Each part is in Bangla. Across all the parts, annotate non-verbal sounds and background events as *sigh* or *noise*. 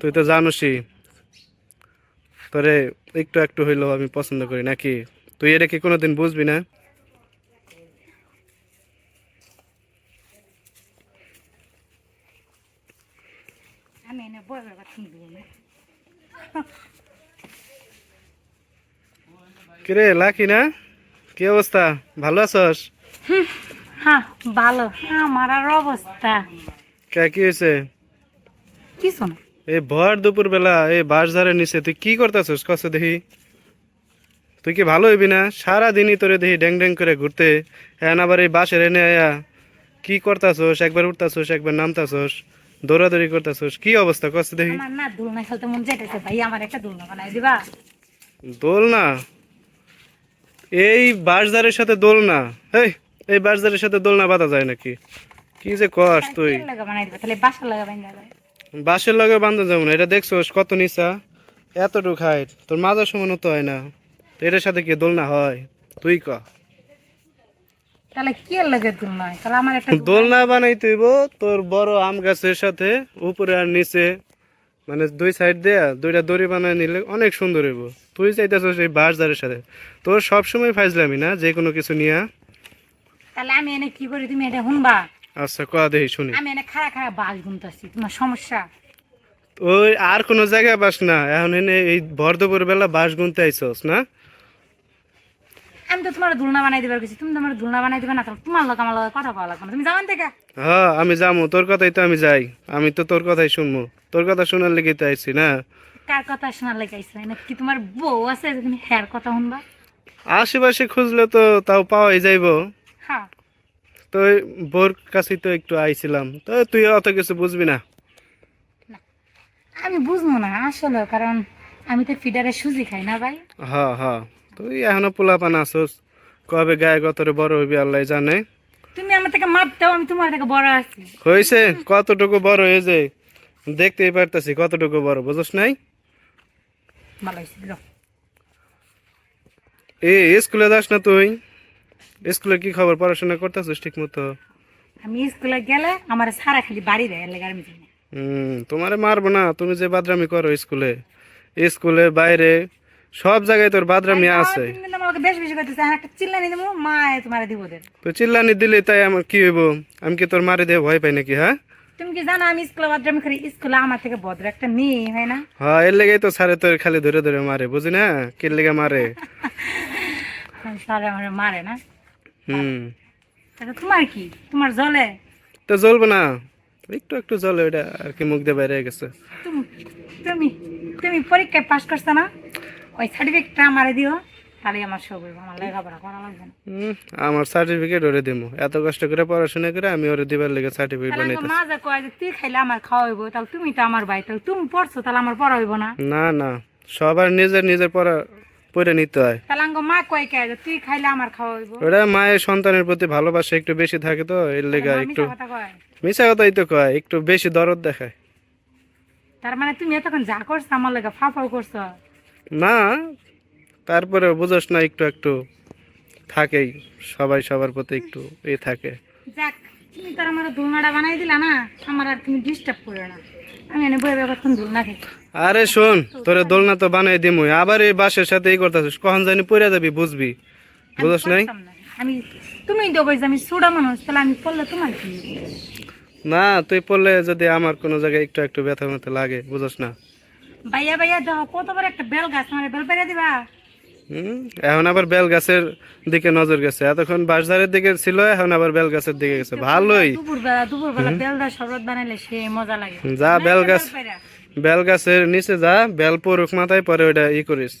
তুই তো জানোসই তোরে একটু একটু হইলেও আমি পছন্দ করি নাকি? তুই এটা কি কোনোদিন বুঝবি না? কিরে লাকি না? কি অবস্থা? ভালো আছস? হ্যাঁ ভালো। আমার আর অবস্থা। কে কি হয়েছে কিছু না। এই ভর দুপুর বেলা এই বাস ধারে নিচে তুই কি করতেছস? কষ্ট দেখি। তুই কি ভালো হইবি না? সারাদিনই তোরে দেখি ড্যাং ড্যাং করে ঘুরতে। হ্যাঁ আবার এই বাসের এনে আয়া কি করতাছস? একবার উঠতাছস একবার নামতাছস দৌড়াদৌড়ি করতাছস কি অবস্থা? কষ্ট দেখি। না দোলনা খেলতে মন যেতেছে ভাই আমার একটা দোলনা বানাই দিবা। এই বাসদারের সাথে দোল না এই এই বাসদারের সাথে দোলনা বাঁধা যায় নাকি? কি যে কস তুই তেল লাগা বানাই লাগা বানাই বাসের লগে বান্ধা যাব না এটা দেখছোস কত নিচা? এতটুক হাইট তোর মাজার সমান তো হয় না। তো এটার সাথে কি দোলনা হয়? তুই ক। দোলনা বানাই তুইব তোর বড় আম গাছের সাথে উপরে আর নিচে। মানে দুই সাইড দিয়ে দুইটা দড়ি বানায় নিলে অনেক সুন্দর হইব। তুই চাইতেছিস এই বাসদারের সাথে। তোর সবসময় ফাইজলামি না যে কোনো কিছু নিয়ে? তাহলে আমি এনে কি করি? তুমি এটা শুনবা আচ্ছা ক দেখি শুনি। আমি এনে খাড়া খাড়া বাস গুনতেছি তোমার সমস্যা? ওই আর কোনো জায়গায় বাস না এখন এনে এই ভর দুপুর বেলা বাস গুনতে আইসস না? আমি তো তোমার দোলনা বানাই দিবার তুমি তো আমার দোলনা বানাই দিবে না তাহলে তোমার লোক আমার কথা কওয়া লাগবে না। তুমি যাবেন থেকে? হ্যাঁ আমি যাব তোর কথাই তো আমি যাই আমি তো তোর কথাই শুনব তোর কথা শোনার লেগে তো আইছি না? কার কথা শোনার লেগাইছে না কি তোমার বউ আছে তুমি হ্যার কথা শুনবা? আশেপাশে খুঁজলে তো তাও পাওয়াই যাইব। হ্যাঁ। তো বোর কাছেই তো একটু আইছিলাম। তো তুই অত কিছু বুঝবি না। আমি বুঝব না আসলে কারণ আমি তো ফিডারে সুজি খাই না ভাই। হ্যাঁ হ্যাঁ তুই এখনও পোলাপান আসোস কবে গায়ে গতরে বড় হবি আল্লাহ জানে। তুমি আমার থেকে মাপ দাও আমি তোমার থেকে বড় আছি। হয়েছে কতটুকু বড় হয়েছে দেখতেই পারতাছি কতটুকু বড় বুঝস নাই? ভালো হয়েছে। এই স্কুলে যাস না তুই? স্কুলে কি খবর পড়াশোনা করতেছিস ঠিক মতো আমি স্কুলে গেলে আমার সারা খালি বাড়ি দেয় লেগে আমি হুম তোমারে মারবো না তুমি যে বাদরামি করো স্কুলে। স্কুলে বাইরে সব জায়গায় তোর বাদরামি আছে। তুমি কিন্তু আমাকে বেশ বেশি করতেছে একটা চিল্লানি দেবো মা তোমার দিব ওদের তো চিল্লানি দিলে তাই আমার কি হইব? আমি কি তোর মারে দিয়ে ভয় পাই নাকি হ্যাঁ? তুমি কি জানো আমি স্কুলে বাদরামি করি? স্কুলে আমার থেকে ভদ্র একটা মেয়ে হয় না? হ্যাঁ এর লেগেই তো সারে তোর খালি ধরে ধরে মারে বুঝি না কি লেগে মারে? *laughs* সারে আমার মারে না। হুম। তাহলে তোমার কি? তোমার জলে? তো জ্বলবো না। একটু একটু জ্বলে ওটা আর কি মুখ দিয়ে বাইরে গেছে। তুমি তুমি পরীক্ষায় পাশ করছ না? ওই সার্টিফিকেটটা আমারে দিও তাহলে আমার সব আমার লেখাপড়া করা লাগবে না। হুম, আমার সার্টিফিকেট ওরে দেবো এত কষ্ট করে পড়াশোনা করে আমি ওরে দিবার লেগে সার্টিফিকেট বানাইতেছি। মা যে কয় যে তুই খাইলে আমার খাওয়া হইব তাহলে তুমি তো আমার ভাই তাহলে তুমি পড়ছো তাহলে আমার পড়া হইব না? না না। সবার নিজের নিজের পড়া পড়ে নিতে হয়। তাহলে মা কয় কে তুই খাইলে আমার ওটা মায়ের সন্তানের প্রতি ভালোবাসা একটু বেশি থাকে তো এর লেগে একটু মিছা কথা কথাই তো কয় একটু বেশি দরদ দেখায়। তার মানে তুমি এতক্ষণ যা করছ আমার লাগে ফাফাও করছ? না তারপরে বুঝোস না একটু একটু থাকেই সবাই সবার প্রতি একটু এ থাকে। যাক তুমি তার আমার বানাই দিলা না আমার আর তুমি ডিস্টার্ব করো না। আরে শোন তোরে দোলনা তো বানাই দিমুই আবার এই বাসের সাথে এই করতেছিস কখন জানি পড়ে যাবি বুঝবি বুঝোস নাই? না। আমি তুমি দেবো যে আমি সুডা মানুষ তাহলে আমি পড়লে তোমার না তুই পড়লে যদি আমার কোনো জায়গায় একটু একটু ব্যথা মতো লাগে বুঝোস না। ভাইয়া ভাইয়া দেখো কত বড় একটা বেল গাছ আমার বেল পেরে দিবা? এখন আবার বেল গাছের দিকে নজর গেছে। এতক্ষণ বাঁশধারের দিকে ছিল এখন আবার বেল গাছের দিকে গেছে। ভালোই। যা বেল গাছ বেল গাছের নিচে যা বেল পরুক মাথায় পরে ওইটা ই করিস।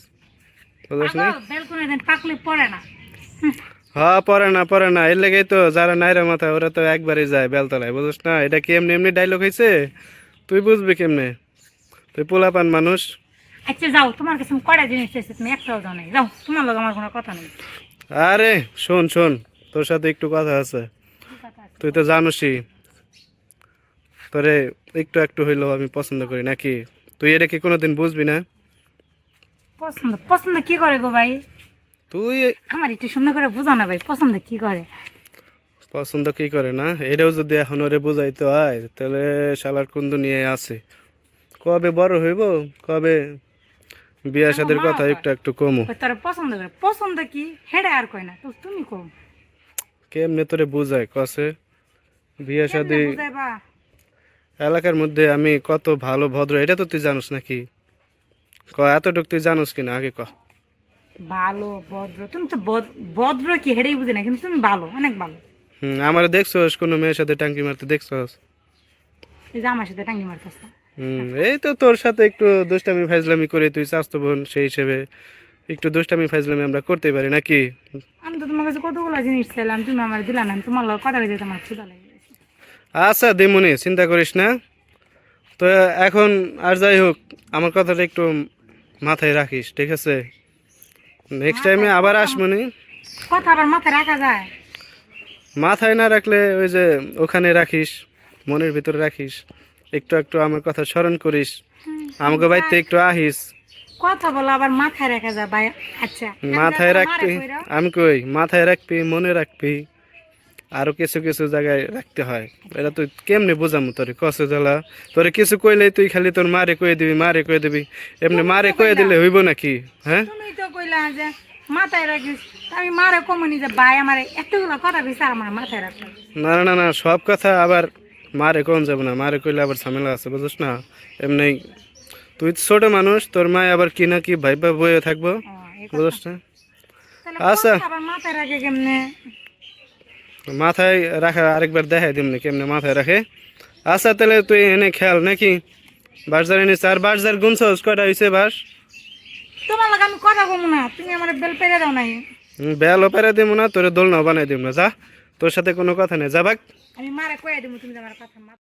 হ্যাঁ পরে না। পরে না এর লেগেই তো যারা নাইরা মাথা ওরা তো একবারই যায় বেলতলায় বুঝিস না? এটা কি এমনি এমনি ডায়লগ হয়েছে তুই বুঝবি কেমনে? তুই পোলাপান মানুষ। আচ্ছা যাও তোমার কাছে জিনিস চাইছি তুমি একটাও নাই। যাও তোমার লোক আমার কোনো কথা নেই। আরে শোন শোন তোর সাথে একটু কথা আছে। তুই তো জানোসই তোরে একটু একটু হইলেও আমি পছন্দ করি নাকি? তুই এটা কি কোনোদিন বুঝবি না? পছন্দ পছন্দ কি করে গো ভাই? তুই আমার একটু সুন্দর করে বুঝো না ভাই পছন্দ কি করে? পছন্দ কি করে না? এটাও যদি এখন ওরে বুঝাইতে হয় তাহলে শালার কুন্দু নিয়ে আছে? কবে বড় হইব কবে বিয়া সাদের কথা একটু একটু কমু। তোর পছন্দ করে। পছন্দ কি? হেডে আর কয় না। তুমি কম। কেমনে তোরে বুঝায় কসে? বিয়া শাদি এলাকার মধ্যে আমি কত ভালো ভদ্র এটা তো তুই জানোস নাকি? ক এতটুক তুই জানোস কিনা? আগে ক। ভালো ভদ্র। তুমি তো ভদ্র কি হেডেই বুঝে না কিন্তু তুমি ভালো অনেক ভালো। হুম আমার দেখছোস? কোনো মেয়ের সাথে টাঙ্কি মারতে দেখছোস? এই যে আমার সাথে টাঙ্গি মারতেছ। হুম এই তো তোর সাথে একটু দুষ্টামি ফাইজলামি করে তুই স্বাস্থ্য বোন সেই হিসেবে একটু দুষ্টামি ফাইজলামি আমরা করতে পারি নাকি? আমি তো তোমার কাছে কতগুলো জিনিস চাইলাম তুমি আমার দিলা না তোমার লোক কথা কইতে ক্ষুদা লাগে আচ্ছা দিমুনি চিন্তা করিস না। তো এখন আর যাই হোক আমার কথাটা একটু মাথায় রাখিস ঠিক আছে? নেক্সট টাইমে আবার আসমনি কথা আবার মাথায় রাখা যায়। মাথায় না রাখলে ওই যে ওখানে রাখিস মনের ভিতরে রাখিস। একটু একটু আমার কথা স্মরণ করিস। আমাকে বাড়িতে একটু আহিস। কথা বলো আবার মাথায় রাখা যায় ভাই। আচ্ছা মাথায় রাখবি? আমি কই? মাথায় রাখবি মনে রাখবি? আরও কিছু কিছু জায়গায় রাখতে হয়। এটা তুই কেমনে বোঝামু তোরে? কষে জ্বালা। তোরে কিছু কইলে তুই খালি তোর মারে কয়ে দিবি মারে কয়ে দিবি। এমনি মারে কয়ে দিলে হইব নাকি? হ্যাঁ? তুমি তো কইলা যে মাথায় রাখিস। আমি মারে কমনি যে ভাই আমার এতগুলো কথা কইছে আমার মাথায় রাখো না না না সব কথা আবার মারে কোন যাবে না মারে কইলে আবার ঝামেলা আছে বুঝছ না? এমনি তুই তো ছোট মানুষ তোর মায় আবার কি না কি ভাই ভাই বয়ে থাকব বুঝছ না? আচ্ছা। মাথায় রাখে আরেকবার দেখাই দিমনি কেমনে মাথায় রাখে? আচ্ছা তাহলে তুই এনে খেয়াল নাকি? বাজার এনে চার বাজার গুনছস কয়টা হয়েছে বাস? তোমার লাগে আমি কথা কমু না তুমি আমার বেল পেরে দাও নাই। বেল ওপেরা দিব না তোরে দোলনাও বানাই দিব না যা। তোর সাথে কোনো কথা নেই যা ভাগ। আমি মারে কয়ে দিব তুমি যে আমার কথা